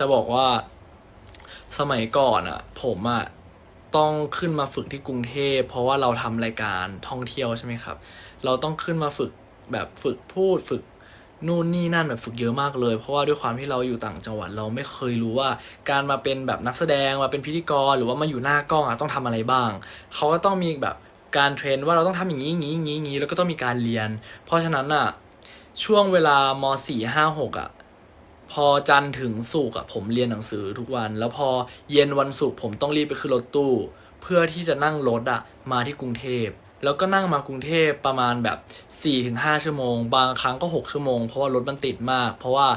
จะบอกว่าสมัยก่อนอะ ผมอะต้องขึ้นมาฝึกที่กรุงเทพ เพราะว่าเราทำรายการท่องเที่ยวใช่ไหมครับ เราต้องขึ้นมาฝึกแบบฝึกพูดฝึกนู่นนี่นั่นแบบฝึกเยอะมากเลย เพราะว่าด้วยความที่เราอยู่ต่างจังหวัดเราไม่เคยรู้ว่า การมาเป็นแบบนักแสดงมาเป็นพิธีกรหรือว่ามาอยู่หน้ากล้องอะต้องทำอะไรบ้าง เขาก็ต้องมีแบบการเทรนว่าเราต้องทำอย่างนี้อย่างนี้อย่างนี้อย่างนี้แล้วก็ต้องมีการเรียน เพราะฉะนั้นอะช่วงเวลามสี่ห้าหกอะ พอจันทร์ถึงศุกร์อะผมเรียนหนังสือทุกวัน แล้วพอเย็นวันศุกร์ผมต้องรีบไปขึ้นรถตู้ เพื่อที่จะนั่งรถอะมาที่กรุงเทพแล้วก็นั่งมากรุงเทพประมาณแบบ 4-5 ชั่วโมง บางครั้งก็ 6 ชั่วโมง เพราะว่ารถมันติดมาก เพราะว่า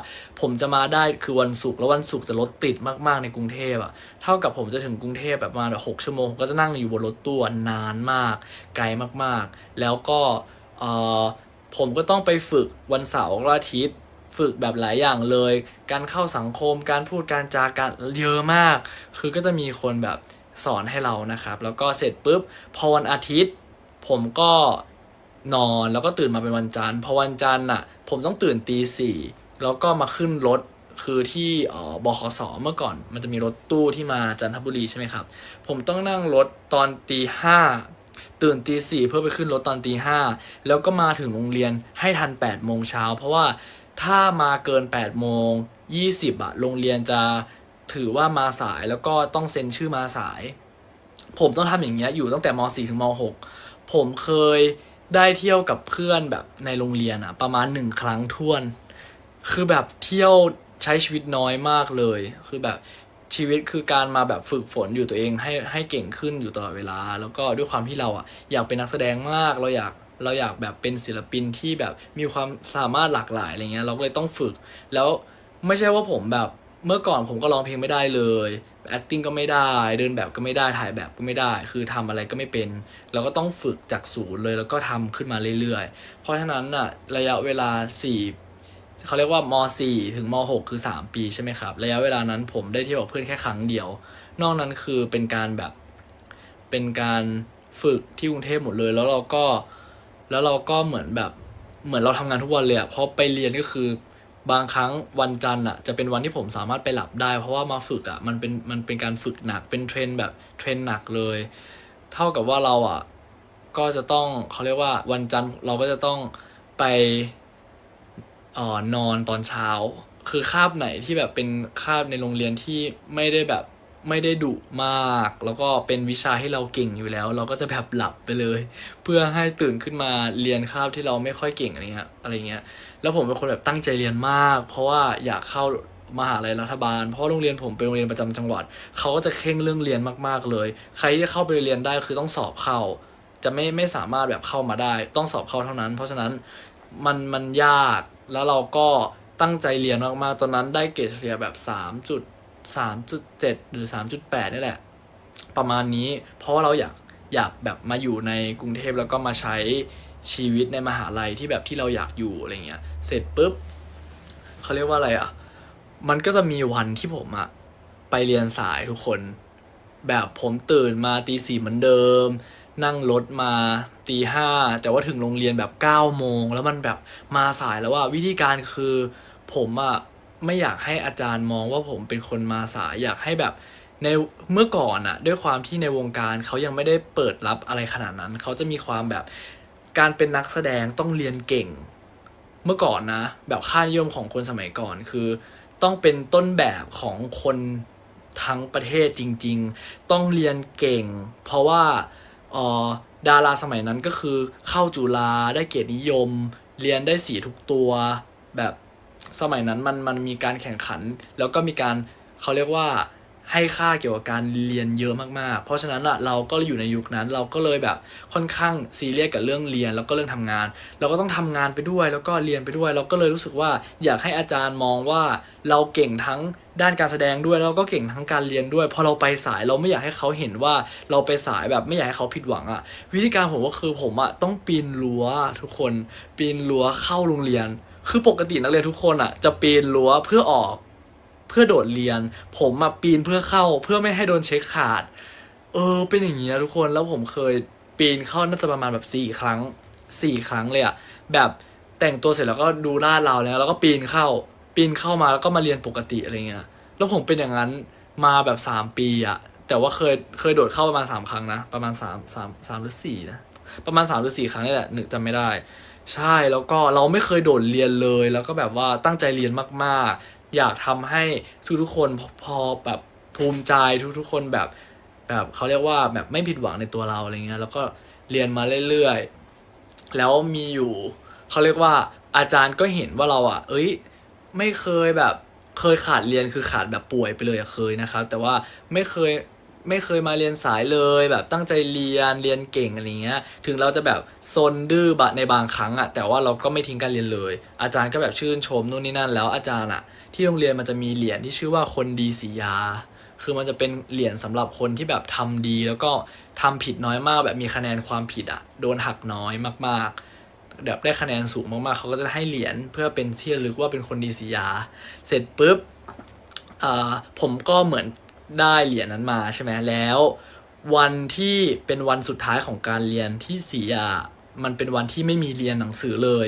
ผมจะมาได้คือวันศุกร์แล้ววันศุกร์จะรถติดมากๆในกรุงเทพอะเท่ากับผมจะถึงกรุงเทพแบบมาแบบ6ชั่วโมงก็จะนั่งอยู่บนรถตู้นานมาก ไกลมากๆ แล้วก็เออผมก็ต้องไปฝึกวันเสาร์และอาทิตย์ ฝึกแบบหลายอย่างเลย การเข้าสังคม การพูดการจาการเยอะมาก คือก็จะมีคนแบบสอนให้เรานะครับ แล้วก็เสร็จปุ๊บพอวันอาทิตย์ ผมก็นอนแล้วก็ตื่นมาเป็นวันจันทร์พอวันจันทร์อะ ผมต้องตื่นตีสี่แล้วก็มาขึ้นรถคือที่บขสเมื่อก่อน มันจะมีรถตู้ที่มาจันทบุรีใช่ไหมครับ ผมต้องนั่งรถตอนตีห้าตื่นตีสี่เพื่อไปขึ้นรถตอนตีห้าแล้วก็มาถึงโรงเรียนให้ทัน8ปดโมงเช้าเพราะว่า ถ้ามาเกิน8ปดโมงยี่สิบอะโรงเรียนจะถือว่ามาสายแล้วก็ต้องเซ็นชื่อมาสาย ผมต้องทำอย่างเงี้ยอยู่ตั้งแต่ม .4 ถึงม .6 ผมเคยได้เที่ยวกับเพื่อนแบบในโรงเรียนอะประมาณหนึ่งครั้งท้วน คือแบบเที่ยวใช้ชีวิตน้อยมากเลย คือแบบชีวิตคือการมาแบบฝึกฝนอยู่ตัวเองให้ให้เก่งขึ้นอยู่ตลอดเวลา แล้วก็ด้วยความที่เราอะอยากเป็นนักแสดงมากเราอยาก เราอยากแบบเป็นศิลปินที่แบบมีความสามารถหลากหลายอะไรเงี้ยเราก็เลยต้องฝึก แล้วไม่ใช่ว่าผมแบบเมื่อก่อนผมก็ร้องเพลงไม่ได้เลย acting ก็ไม่ได้ เดินแบบก็ไม่ได้ ถ่ายแบบก็ไม่ได้ คือทำอะไรก็ไม่เป็น เราก็ต้องฝึกจากศูนย์เลย แล้วก็ทำขึ้นมาเรื่อยๆ เพราะฉะนั้นอะระยะเวลาสี่เขาเรียกว่าม .4 ถึงม .6 คือ 3 ปีใช่ไหมครับ ระยะเวลานั้นผมได้เที่ยวกับเพื่อนแค่ครั้งเดียว นอกนั้นคือเป็นการแบบ เป็นการฝึกที่กรุงเทพหมดเลย แล้วเราก็ แล้วเราก็เหมือนแบบเหมือนเราทำงานทุกวันเลยอะเพราะไปเรียนก็คือบางครั้งวันจันทร์อะจะเป็นวันที่ผมสามารถไปหลับได้ เพราะว่ามาฝึกอะมันเป็นมันเป็นการฝึกหนักเป็นเทรนแบบเทรนหนักเลย เท่ากับว่าเราอะก็จะต้องเขาเรียกว่าวันจันทร์เราก็จะต้องไปออนอนตอนเช้า คือคาบไหนที่แบบเป็นคาบในโรงเรียนที่ไม่ได้แบบ ไม่ได้ดุมาก แล้วก็เป็นวิชาที่เราเก่งอยู่แล้ว เราก็จะแบบหลับไปเลย เพื่อให้ตื่นขึ้นมาเรียนคาบที่เราไม่ค่อยเก่งอะไรเงี้ยอะไรเงี้ยแล้วผมเป็นคนแบบตั้งใจเรียนมาก เพราะว่าอยากเข้ามหาลัยรัฐบาล เพราะโรงเรียนผมเป็นโรงเรียนประจำจังหวัด เขาก็จะเคร่งเรื่องเรียนมากๆเลย ใครที่เข้าไปเรียนได้คือต้องสอบเข้า จะไม่ไม่สามารถแบบเข้ามาได้ ต้องสอบเข้าเท่านั้น เพราะฉะนั้นมันมันยากแล้วเราก็ตั้งใจเรียนมากๆตอนนั้นได้เกรดเฉลี่ยแบบสามจุดสามจุดเจ็ดหรือสามจุดแปดนี่แหละ ประมาณนี้เพราะว่าเราอยากอยากแบบมาอยู่ในกรุงเทพแล้วก็มาใช้ชีวิตในมหาลัยที่แบบที่เราอยากอยู่อะไรเงี้ย เสร็จปุ๊บเขาเรียกว่าอะไรอะ มันก็จะมีวันที่ผมอะไปเรียนสายทุกคน แบบผมตื่นมาตีสี่เหมือนเดิม นั่งรถมาตีห้าแต่ว่าถึงโรงเรียนแบบเก้าโมง แล้วมันแบบมาสายแล้วว่าวิธีการคือผมอะ ไม่อยากให้อาจารย์มองว่าผมเป็นคนมาสายอยากให้แบบในเมื่อก่อนอะด้วยความที่ในวงการเขายังไม่ได้เปิดรับอะไรขนาดนั้น เขาจะมีความแบบการเป็นนักแสดงต้องเรียนเก่ง เมื่อก่อนนะ แบบค่านิยมของคนสมัยก่อนคือ ต้องเป็นต้นแบบของคนทั้งประเทศจริง ๆ ต้องเรียนเก่ง เพราะว่าออดาราสมัยนั้นก็คือเข้าจุฬาได้เกียรตินิยม เรียนได้สีทุกตัวแบบ สมัยนั้นมันมันมีการแข่งขัน แล้วก็มีการเขาเรียกว่าให้ค่าเกี่ยวกับการเรียนเยอะมากๆ เพราะฉะนั้นอะเราก็อยู่ในยุคนั้นเราก็เลยแบบค่อนข้างซีเรียสกับเรื่องเรียนแล้วก็เรื่องทำงาน เราก็ต้องทำงานไปด้วยแล้วก็เรียนไปด้วย เราก็เลยรู้สึกว่าอยากให้อาจารย์มองว่าเราเก่งทั้งด้านการแสดงด้วยแล้วก็เก่งทั้งการเรียนด้วย พอเราไปสายเราไม่อยากให้เขาเห็นว่าเราไปสายแบบไม่อยากให้เขาผิดหวังอะวิธีการผมก็คือผมอะต้องปีนรั้วทุกคนปีนรั้วเข้าโรงเรียน คือปกตินักเรียนทุกคนอะจะปีนรั้วเพื่อออกเพื่อโดดเรียน ผมมาปีนเพื่อเข้าเพื่อไม่ให้โดนเช็คขาด เออ เป็นอย่างเงี้ยทุกคนแล้วผมเคยปีนเข้าน่าจะประมาณแบบสี่ครั้งสี่ครั้งเลยอะแบบแต่งตัวเสร็จแล้วก็ดูลาดเราแล้ว แล้วก็ปีนเข้าปีนเข้ามาแล้วก็มาเรียนปกติอะไรเงี้ยแล้วผมเป็นอย่างนั้นมาแบบสามปีอะแต่ว่าเคยเคยโดดเข้าประมาณสามครั้งนะ ประมาณสามสามสามหรือสี่นะประมาณสามหรือสี่ครั้งนี่แหละหนึ่งจำไม่ได้ ใช่แล้วก็เราไม่เคยโดดเรียนเลย แล้วก็แบบว่าตั้งใจเรียนมากๆ อยากทำให้ทุกๆคนพอพอแบบภูมิใจทุกๆคนแบบแบบเขาเรียกว่าแบบไม่ผิดหวังในตัวเราอะไรเงี้ยแล้วก็เรียนมาเรื่อยๆ แล้วมีอยู่เขาเรียกว่าอาจารย์ก็เห็นว่าเราอะ เอ้ย ไม่เคยแบบเคยขาดเรียนคือขาดแบบป่วยไปเลยเคยนะครับแต่ว่าไม่เคย ไม่เคยมาเรียนสายเลย แบบตั้งใจเรียนเรียนเก่งอะไรเงี้ย ถึงเราจะแบบซนดื้อบะในบางครั้งอะแต่ว่าเราก็ไม่ทิ้งการเรียนเลย อาจารย์ก็แบบชื่นชมนู่นนี่นั่น แล้วอาจารย์อะที่โรงเรียนมันจะมีเหรียญที่ชื่อว่าคนดีสียา คือมันจะเป็นเหรียญสำหรับคนที่แบบทำดี แล้วก็ทำผิดน้อยมากแบบมีคะแนนความผิดอะโดนหักน้อยมากๆแบบได้คะแนนสูงมากๆ เขาก็จะให้เหรียญเพื่อเป็นที่ระลึกว่าเป็นคนดีสียา เสร็จปุ๊บอ่าผมก็เหมือน ได้เหรียญนั้นมาใช่ไหมแล้ว วันที่เป็นวันสุดท้ายของการเรียนที่สียามันเป็นวันที่ไม่มีเรียนหนังสือเลย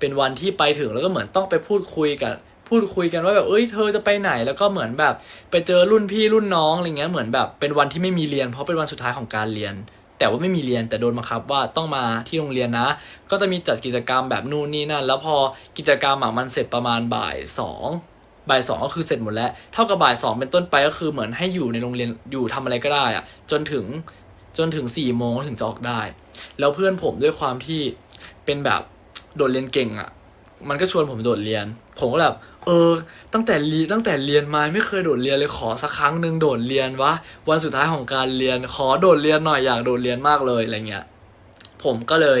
เป็นวันที่ไปถึงแล้วก็เหมือนต้องไปพูดคุยกันพูดคุยกันว่าแบบเอ้ยเธอจะไปไหนแล้วก็เหมือนแบบ ไปเจอรุ่นพี่รุ่นน้องอะไรเงี้ยเหมือนแบบเป็นวันที่ไม่มีเรียน เพราะเป็นวันสุดท้ายของการเรียน แต่ว่าไม่มีเรียนแต่โดนบังคับว่าต้องมาที่โรงเรียนนะ ก็จะมีจัดกิจกรรมแบบนู่นนี่นั่น แล้วพอกิจกรรมอะมันเสร็จประมาณบ่ายสอง บ่ายสองก็คือเสร็จหมดแล้ว เท่ากับบ่ายสองเป็นต้นไปก็คือเหมือนให้อยู่ในโรงเรียนอยู่ทำอะไรก็ได้อะจนถึงจนถึงสี่โมงถึงจะออกได้ แล้วเพื่อนผมด้วยความที่เป็นแบบโดดเรียนเก่งอะมันก็ชวนผมโดดเรียน ผมก็แบบเออ ตั้งแต่รีตั้งแต่เรียนมาไม่เคยโดดเรียนเลยขอสักครั้งหนึ่งโดดเรียนวะวันสุดท้ายของการเรียนขอโดดเรียนหน่อยอยากโดดเรียนมากเลยอะไรเงี้ย ผมก็เลย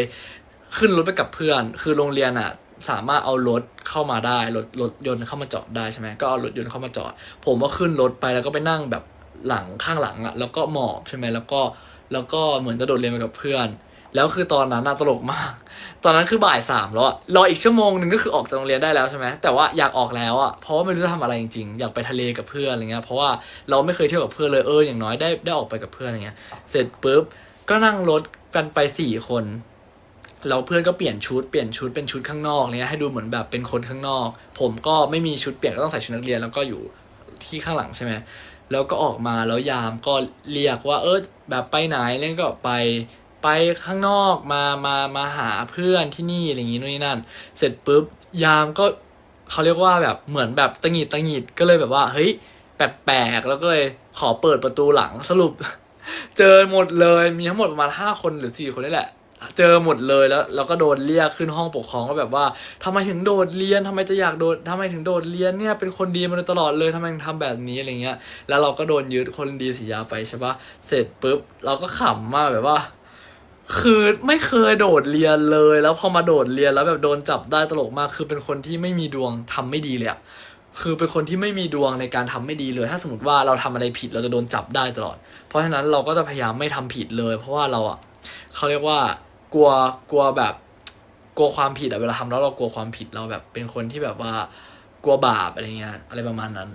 ขึ้นรถไปกับเพื่อน คือโรงเรียนอะ สามารถเอารถเข้ามาได้รถรถยนต์เข้ามาจอดได้ใช่ไหมก็เอารถยนต์เข้ามาจอด ผมก็ขึ้นรถไปแล้วก็ไปนั่งแบบหลังข้างหลังอะแล้วก็หมอบใช่ไหมแล้วก็แล้วก็เหมือนจะโดดเรียนไปกับเพื่อน แล้วคือตอนนั้นน่ะตลกมาก ตอนนั้นคือบ่ายสามแล้วอะรออีกชั่วโมงหนึ่งก็คือออกจากโรงเรียนได้แล้วใช่ไหมแต่ว่าอยากออกแล้วอะเพราะว่าไม่รู้จะทำอะไรจริงๆอยากไปทะเลกับเพื่อนอะไรเงี้ยเพราะว่าเราไม่เคยเที่ยวกับเพื่อนเลยเอออย่างน้อยได้ได้ออกไปกับเพื่อนอะไรเงี้ย เสร็จปุ๊บก็นั่งรถกันไปสี่คน แล้วเพื่อนก็เปลี่ยนชุดเปลี่ยนชุดเป็นชุดข้างนอกเนี้ยให้ดูเหมือนแบบเป็นคนข้างนอก ผมก็ไม่มีชุดเปลี่ยนก็ต้องใส่ชุดนักเรียนแล้วก็อยู่ที่ข้างหลังใช่ไหมแล้วก็ออกมาแล้วยามก็เรียกว่าเออแบบไปไหนเล่นก็ไปไปข้างนอกมามามาหาเพื่อนที่นี่อะไรอย่างงี้นู่นนี่นั่น เสร็จปุ๊บยามก็เขาเรียกว่าแบบเหมือนแบบตังหิดตังหงิดก็เลยแบบว่าเฮ้ยแปลกๆแล้วก็เลยขอเปิดประตูหลังสรุป เจอหมดเลยมีทั้งหมดประมาณห้าคนหรือสี่คนนี่แหละ เจอหมดเลยแล้วเราก็โดนเรียกขึ้นห้องปกครองก็แบบว่าทำไมถึงโดดเรียนทำไมจะอยากโดดทำไมถึงโดดเรียนเนี่ยเป็นคนดีมาโดยตลอดเลยทำไมถึงทำแบบนี้อะไรเงี้ย แล้วเราก็โดนยึดคนดีสียาไปใช่ปะเสร็จปุ๊บเราก็ขำมากแบบว่า คือไม่เคยโดดเรียนเลย แล้วพอมาโดดเรียนแล้วแบบโดนจับได้ตลกมาก คือเป็นคนที่ไม่มีดวงทำไม่ดีเลยอะคือเป็นคนที่ไม่มีดวงในการทำไม่ดีเลย ถ้าสมมติว่าเราทำอะไรผิดเราจะโดนจับได้ตลอด เพราะฉะนั้นเราก็จะพยายามไม่ทำผิดเลย เพราะว่าเราอะเขาเรียกว่า กลัวกลัวแบบกลัวความผิดอะเวลาทำแล้วเรากลัวความผิดเราแบบ เป็นคนที่แบบว่ากลัวบาปอะไรเงี้ยอะไรประมาณนั้น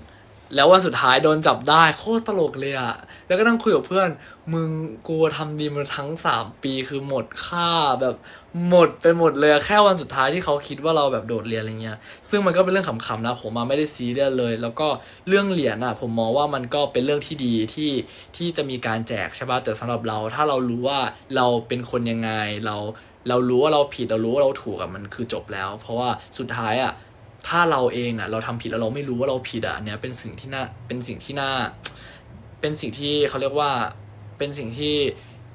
แล้ววันสุดท้ายโดนจับได้โคตรตลกเลยอะแล้วก็นั่งคุยกับเพื่อน มึงกลัวทำดีมาทั้งสามปีคือหมดค่าแบบ หมดไปหมดเลยแค่วันสุดท้ายที่เขาคิดว่าเราแบบโดดเรียนอะไรเงี้ย ซึ่งมันก็เป็นเรื่องขำๆนะผมมาไม่ได้ซีเรียสเลย แล้วก็เรื่องเหรียญอะผมมองว่ามันก็เป็นเรื่องที่ดีที่ที่จะมีการแจกใช่ป่ะแต่สำหรับเราถ้าเรารู้ว่าเราเป็นคนยังไงเราเรารู้ว่าเราผิดเรารู้ว่าเราถูกอะมันคือจบแล้ว เพราะว่าสุดท้ายอะถ้าเราเองอะเราทำผิดแล้วเราไม่รู้ว่าเราผิดอะอันเนี้ยเป็นสิ่งที่น่าเป็นสิ่งที่น่าเป็นสิ่งที่เขาเรียกว่าเป็นสิ่งที่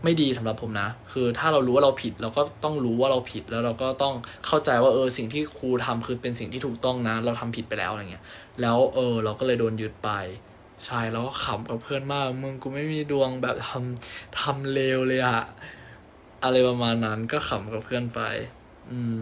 ไม่ดีสำหรับผมนะ คือถ้าเรารู้ว่าเราผิดเราก็ต้องรู้ว่าเราผิดแล้วเราก็ต้องเข้าใจว่าเออสิ่งที่ครูทำคือเป็นสิ่งที่ถูกต้องนะ เราทำผิดไปแล้วอะไรเงี้ย แล้วเออเราก็เลยโดนยึดไปใช่แล้วก็ขำกับเพื่อนมากมึงกูไม่มีดวงแบบทำทำเลวเลยอะอะไรประมาณนั้นก็ขำกับเพื่อนไป อืม